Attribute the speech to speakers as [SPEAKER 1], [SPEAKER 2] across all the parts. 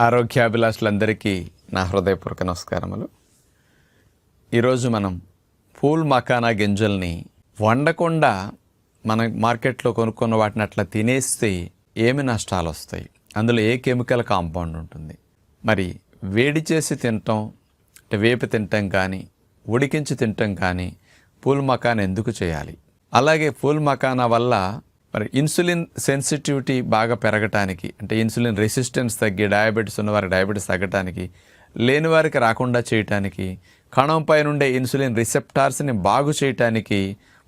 [SPEAKER 1] ఆరోగ్యాభిలాషులందరికీ నా హృదయపూర్వక నమస్కారములు. ఈరోజు మనం పూల్ మకానా గింజల్ని వండకుండా మన మార్కెట్లో కొనుక్కున్న వాటిని అట్లా తినేస్తే ఏమి నష్టాలు వస్తాయి? అందులో ఏ కెమికల్ కాంపౌండ్ ఉంటుంది? మరి వేడి చేసి తినటం అంటే వేపి తినటం కానీ ఉడికించి తినటం కానీ పూల్ మకాన్ ఎందుకు చేయాలి? అలాగే పూల్ మకానా వల్ల మరి ఇన్సులిన్ సెన్సిటివిటీ బాగా పెరగటానికి అంటే ఇన్సులిన్ రెసిస్టెన్స్ తగ్గి డయాబెటీస్ ఉన్నవారికి డయాబెటీస్ తగ్గటానికి లేని వారికి రాకుండా చేయటానికి కణంపై నుండే ఇన్సులిన్ రిసెప్టార్స్ని బాగు చేయటానికి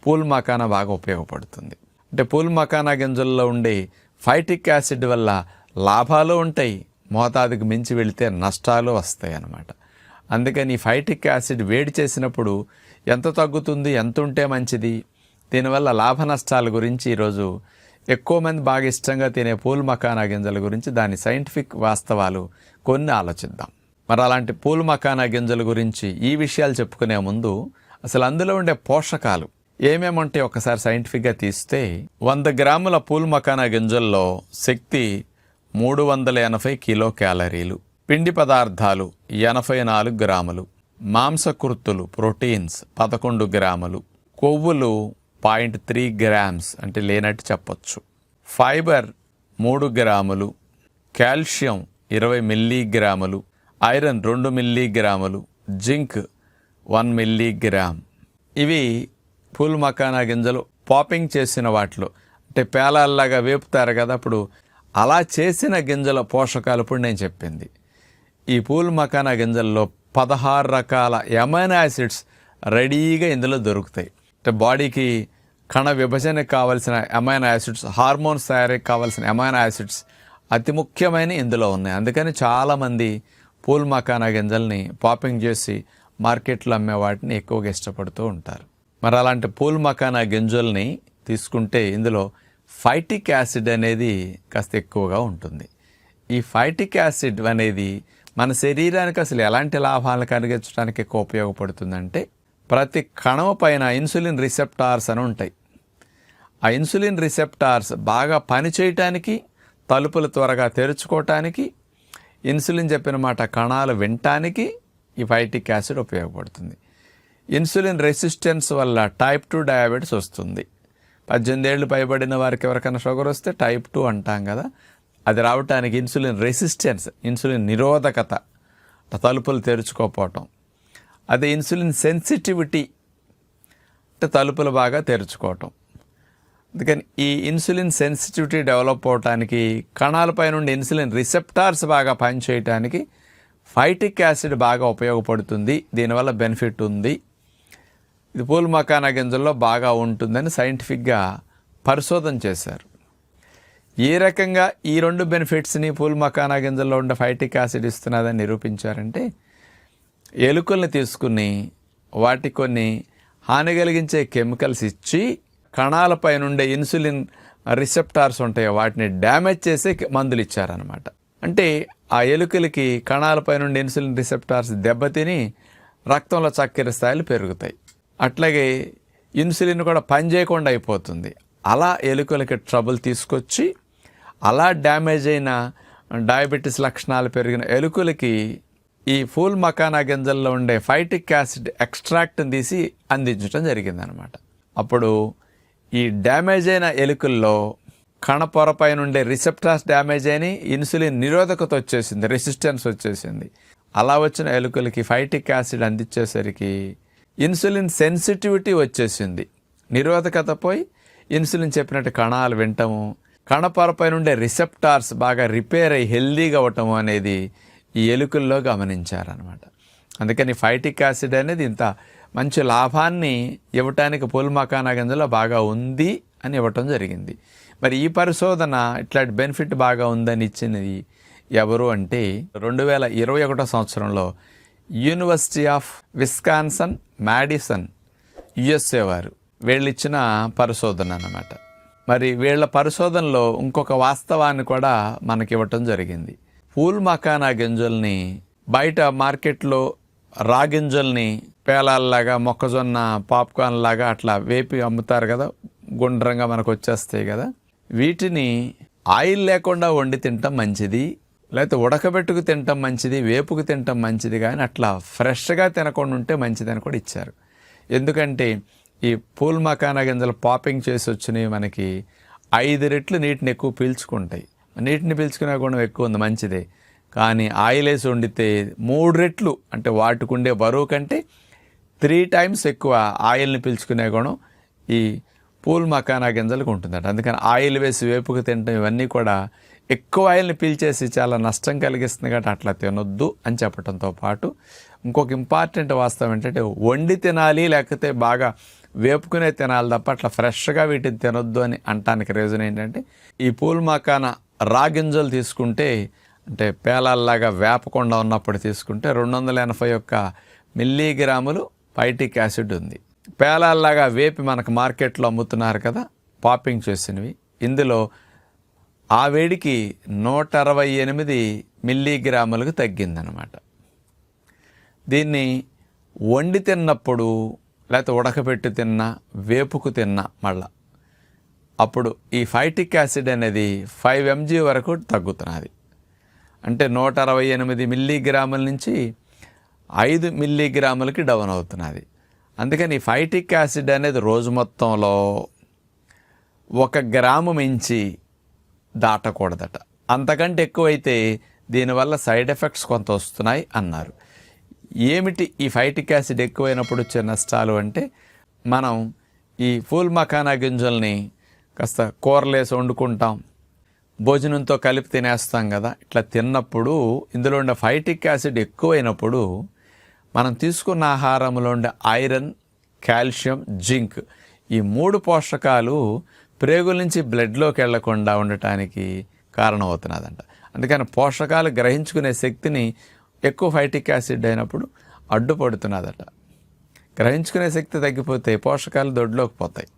[SPEAKER 1] పూల్ మకానా బాగా ఉపయోగపడుతుంది. అంటే పూల్ మకానా గింజల్లో ఉండే ఫైటిక్ యాసిడ్ వల్ల లాభాలు ఉంటాయి మోతాదుకు మించి వెళితే నష్టాలు వస్తాయి అన్నమాట. అందుకని ఫైటిక్ యాసిడ్ వేడి చేసినప్పుడు ఎంత తగ్గుతుంది ఎంత ఉంటే మంచిది? దీనివల్ల లాభ నష్టాల గురించి ఈరోజు ఎక్కువ మంది బాగా ఇష్టంగా తినే పూల్ మకానా గింజల గురించి దాని సైంటిఫిక్ వాస్తవాలు కొన్ని ఆలోచిద్దాం. మరి అలాంటి పూల్ మకానా గింజల గురించి ఈ విషయాలు చెప్పుకునే ముందు అసలు అందులో ఉండే పోషకాలు ఏమేమి ఏమేమంటే ఒకసారి సైంటిఫిక్గా తీస్తే వంద గ్రాముల పూల్ మకానా గింజల్లో శక్తి మూడు వందల ఎనభై కిలో క్యాలరీలు పిండి పదార్థాలు ఎనభై నాలుగు గ్రాములు మాంసకృత్తులు ప్రోటీన్స్ పదకొండు గ్రాములు కొవ్వులు పాయింట్ త్రీ గ్రామ్స్ అంటే లేనట్టు చెప్పచ్చు. ఫైబర్ మూడు గ్రాములు కాల్షియం ఇరవై మిల్లీగ్రాములు ఐరన్ రెండు మిల్లీగ్రాములు జింక్ వన్ మిల్లీగ్రామ్. ఇవి పూల్ మకానా గింజలు. పాపింగ్ చేసిన వాటిలో అంటే పేలాల్లాగా వేపుతారు కదా అప్పుడు అలా చేసిన గింజల పోషకాలు ఇప్పుడు నేను చెప్పింది. ఈ పూల్ మకానా గింజల్లో పదహారు రకాల ఎమైనో యాసిడ్స్ రెడీగా ఇందులో దొరుకుతాయి. అంటే బాడీకి కణ విభజనకు కావాల్సిన అమైనో యాసిడ్స్ హార్మోన్స్ తయారీకి కావాల్సిన అమైనో యాసిడ్స్ అతి ముఖ్యమైన ఇందులో ఉన్నాయి. అందుకని చాలామంది పూల్ మకానా గింజల్ని పాపింగ్ చేసి మార్కెట్లో అమ్మే వాటిని ఎక్కువగా ఇష్టపడుతూ ఉంటారు. మరి అలాంటి పూల్ మకానా గింజల్ని తీసుకుంటే ఇందులో ఫైటిక్ యాసిడ్ అనేది కాస్త ఎక్కువగా ఉంటుంది. ఈ ఫైటిక్ యాసిడ్ అనేది మన శరీరానికి అసలు ఎలాంటి లాభాలను కలిగించడానికి ఎక్కువ ఉపయోగపడుతుందంటే ప్రతి కణం పైన ఇన్సులిన్ రిసెప్టార్స్ అని ఉంటాయి. ఆ ఇన్సులిన్ రిసెప్టార్స్ బాగా పనిచేయటానికి తలుపులు త్వరగా తెరుచుకోవటానికి ఇన్సులిన్ చెప్పిన మాట కణాలు వినటానికి ఈ ఫైటిక్ యాసిడ్ ఉపయోగపడుతుంది. ఇన్సులిన్ రెసిస్టెన్స్ వల్ల టైప్ టూ డయాబెటీస్ వస్తుంది. పద్దెనిమిది ఏళ్ళు పైబడిన వారికి ఎవరికైనా షుగర్ వస్తే టైప్ టూ అంటాం కదా అది రావటానికి ఇన్సులిన్ రెసిస్టెన్స్ ఇన్సులిన్ నిరోధకత తలుపులు తెరుచుకోపోవటం. అదే ఇన్సులిన్ సెన్సిటివిటీ అంటే తలుపులు బాగా తెరుచుకోవటం. అందుకని ఈ ఇన్సులిన్ సెన్సిటివిటీ డెవలప్ అవడానికి కణాలపై నుండి ఇన్సులిన్ రిసెప్టార్స్ బాగా పనిచేయటానికి ఫైటిక్ యాసిడ్ బాగా ఉపయోగపడుతుంది. దీనివల్ల బెనిఫిట్ ఉంది. ఇది పూల్ మకానా గింజల్లో బాగా ఉంటుందని సైంటిఫిక్గా పరిశోధన చేశారు. ఏ రకంగా ఈ రెండు బెనిఫిట్స్ని పూల్ మకానా గింజల్లో ఉండే ఫైటిక్ యాసిడ్ ఇస్తున్నదని నిరూపించారంటే ఎలుకల్ని తీసుకుని వాటి కొన్ని హాని కలిగించే కెమికల్స్ ఇచ్చి కణాలపై నుండే ఇన్సులిన్ రిసెప్టార్స్ ఉంటాయి వాటిని డ్యామేజ్ చేసే మందులు ఇచ్చారనమాట అంటే ఆ ఎలుకలకి కణాలపై నుండి ఇన్సులిన్ రిసెప్టార్స్ దెబ్బతిని రక్తంలో చక్కెర స్థాయిలు పెరుగుతాయి. అట్లాగే ఇన్సులిన్ కూడా పనిచేయకుండా అయిపోతుంది. అలా ఎలుకలకి ట్రబుల్ తీసుకొచ్చి అలా డ్యామేజ్ అయిన డయాబెటీస్ లక్షణాలు పెరిగిన ఎలుకలకి ఈ ఫూల్ మకానా గింజల్లో ఉండే ఫైటిక్ యాసిడ్ ఎక్స్ట్రాక్ట్ని తీసి అందించడం జరిగిందనమాట. అప్పుడు ఈ డ్యామేజ్ అయిన ఎలుకల్లో కణపొరపై నుండే రిసెప్టార్స్ డ్యామేజ్ అయిన ఇన్సులిన్ నిరోధకత వచ్చేసింది రెసిస్టెన్స్ వచ్చేసింది. అలా వచ్చిన ఎలుకలకి ఫైటిక్ యాసిడ్ అందించేసరికి ఇన్సులిన్ సెన్సిటివిటీ వచ్చేసింది. నిరోధకత పోయి ఇన్సులిన్ చెప్పినట్టు కణాలు వింటము కణపొరపై నుండే రిసెప్టార్స్ బాగా రిపేర్ అయ్యి హెల్దీగా అవ్వటము అనేది ఈ ఎలుకల్లో గమనించారనమాట అందుకని ఫైటిక్ యాసిడ్ అనేది ఇంత మంచి లాభాన్ని ఇవ్వటానికి పుల్మకానా గింజలో బాగా ఉంది అని ఇవ్వటం జరిగింది. మరి ఈ పరిశోధన ఇట్లాంటి బెనిఫిట్ బాగా ఉందని ఇచ్చినది ఎవరు అంటే రెండు వేల ఇరవై ఒకటో సంవత్సరంలో university of Wisconsin Madison USA వారు వీళ్ళు ఇచ్చిన పరిశోధన అన్నమాట. మరి వీళ్ళ పరిశోధనలో ఇంకొక వాస్తవాన్ని కూడా మనకి ఇవ్వటం జరిగింది. పూల్ మకానా గింజల్ని బయట మార్కెట్లో రాగింజల్ని పేలాల్లాగా మొక్కజొన్న పాప్కార్న్ లాగా అట్లా వేపి అమ్ముతారు కదా గుండ్రంగా మనకు వచ్చేస్తాయి కదా. వీటిని ఆయిల్ లేకుండా వండి తినటం మంచిది లేకపోతే ఉడకబెట్టుకు తినటం మంచిది వేపుకు తినటం మంచిది కానీ అట్లా ఫ్రెష్గా తినకుండా ఉంటే మంచిదని కూడా ఇచ్చారు. ఎందుకంటే ఈ పూల్ మకానా గింజలు పాపింగ్ చేసి వచ్చినవి మనకి ఐదు రెట్లు నీటిని ఎక్కువ పీల్చుకుంటాయి. నీటిని పీల్చుకునే గుణం ఎక్కువ ఉంది మంచిదే. కానీ ఆయిల్ వేసి వండితే మూడు రెట్లు అంటే వాటికుండే బరువు కంటే త్రీ టైమ్స్ ఎక్కువ ఆయిల్ని పీల్చుకునే గుణం ఈ పూల్ మకానా గింజలకు ఉంటుందట. అందుకని ఆయిల్ వేసి వేపుకు తినడం ఇవన్నీ కూడా ఎక్కువ ఆయిల్ని పీల్చేసి చాలా నష్టం కలిగిస్తుంది కాబట్టి అట్లా తినొద్దు అని చెప్పడంతో పాటు ఇంకొక ఇంపార్టెంట్ వాస్తవం ఏంటంటే వండి తినాలి లేకపోతే బాగా వేపుకునే తినాలి తప్ప అట్లా ఫ్రెష్గా వీటిని తినొద్దు అని అంటానికి రీజన్ ఏంటంటే ఈ పూల్ మకాన రాగింజలు తీసుకుంటే అంటే పేలాల్లాగా వేపకుండా ఉన్నప్పుడు తీసుకుంటే రెండు వందల ఎనభై ఒక్క మిల్లీగ్రాములు పైటిక్ యాసిడ్ ఉంది. పేలాల్లాగా వేపి మనకు మార్కెట్లో అమ్ముతున్నారు కదా పాపింగ్ చేసినవి. ఇందులో ఆ వేడికి నూట అరవై ఎనిమిది మిల్లీగ్రాములకు తగ్గిందనమాట దీన్ని వండి తిన్నప్పుడు లేకపోతే ఉడకబెట్టి తిన్న వేపుకు తిన్న మళ్ళా అప్పుడు ఈ ఫైటిక్ యాసిడ్ అనేది ఫైవ్ ఎంజీ వరకు తగ్గుతున్నది. అంటే నూట అరవై ఎనిమిది మిల్లీగ్రాముల నుంచి ఐదు మిల్లీగ్రాములకి డౌన్ అవుతున్నది. అందుకని ఈ ఫైటిక్ యాసిడ్ అనేది రోజు మొత్తంలో ఒక గ్రాము మించి దాటకూడదట. అంతకంటే ఎక్కువైతే దీనివల్ల సైడ్ ఎఫెక్ట్స్ కొంత వస్తున్నాయి అన్నారు. ఏమిటి ఈ ఫైటిక్ యాసిడ్ ఎక్కువైనప్పుడు వచ్చే నష్టాలు అంటే మనం ఈ ఫూల్ మఖానా గింజల్ని కాస్త కూరలేసి వండుకుంటాం. భోజనంతో కలిపి తినేస్తాం కదా. ఇట్లా తిన్నప్పుడు ఇందులో ఉండే ఫైటిక్ యాసిడ్ ఎక్కువైనప్పుడు మనం తీసుకున్న ఆహారంలో ఉండే ఐరన్ కాల్షియం జింక్ ఈ మూడు పోషకాలు ప్రేగుల నుంచి బ్లడ్లోకి వెళ్ళకుండా ఉండటానికి కారణమవుతున్నదంట. అందుకని పోషకాలు గ్రహించుకునే శక్తిని ఎక్కువ ఫైటిక్ యాసిడ్ అయినప్పుడు అడ్డుపడుతున్నదట. గ్రహించుకునే శక్తి తగ్గిపోతే పోషకాలు దొడ్లోకి పోతాయి.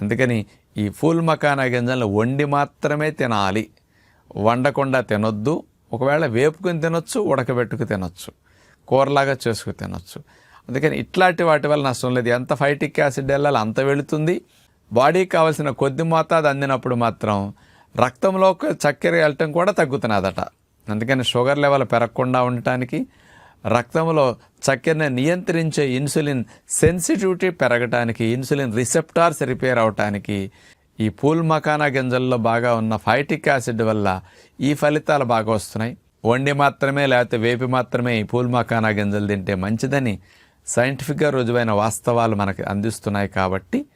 [SPEAKER 1] అందుకని ఈ ఫూల్ మకానా గింజలను వండి మాత్రమే తినాలి. వండకుండా తినొద్దు. ఒకవేళ వేపుకుని తినొచ్చు ఉడకబెట్టుకు తినొచ్చు కూరలాగా చేసుకు తినొచ్చు. అందుకని ఇట్లాంటి వాటి వల్ల నష్టం లేదు. ఎంత ఫైటిక్ యాసిడ్ వెళ్ళాలి అంత వెళుతుంది. బాడీకి కావాల్సిన కొద్ది మోతాదు అందినప్పుడు మాత్రం రక్తంలో చక్కెర వెళ్ళటం కూడా తగ్గుతున్నదట. అందుకని షుగర్ లెవెల్ పెరగకుండా ఉండటానికి రక్తంలో చక్కెరని నియంత్రించే ఇన్సులిన్ సెన్సిటివిటీ పెరగటానికి ఇన్సులిన్ రిసెప్టార్స్ రిపేర్ అవటానికి ఈ పూల్ మకానా గింజల్లో బాగా ఉన్న ఫైటిక్ యాసిడ్ వల్ల ఈ ఫలితాలు బాగా వస్తున్నాయి. వండి మాత్రమే లేకపోతే వేపి మాత్రమే ఈ పూల్ మకానా గింజలు తింటే మంచిదని సైంటిఫిక్గా రుజువైన వాస్తవాలు మనకు అందిస్తున్నాయి కాబట్టి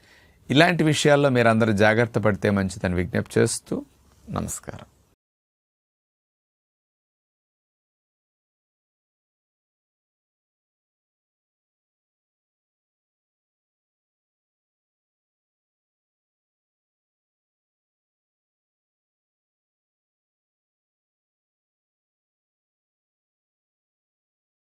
[SPEAKER 1] ఇలాంటి విషయాల్లో మీరందరూ జాగ్రత్త పడితే మంచిదని విజ్ఞప్తి చేస్తూ నమస్కారం.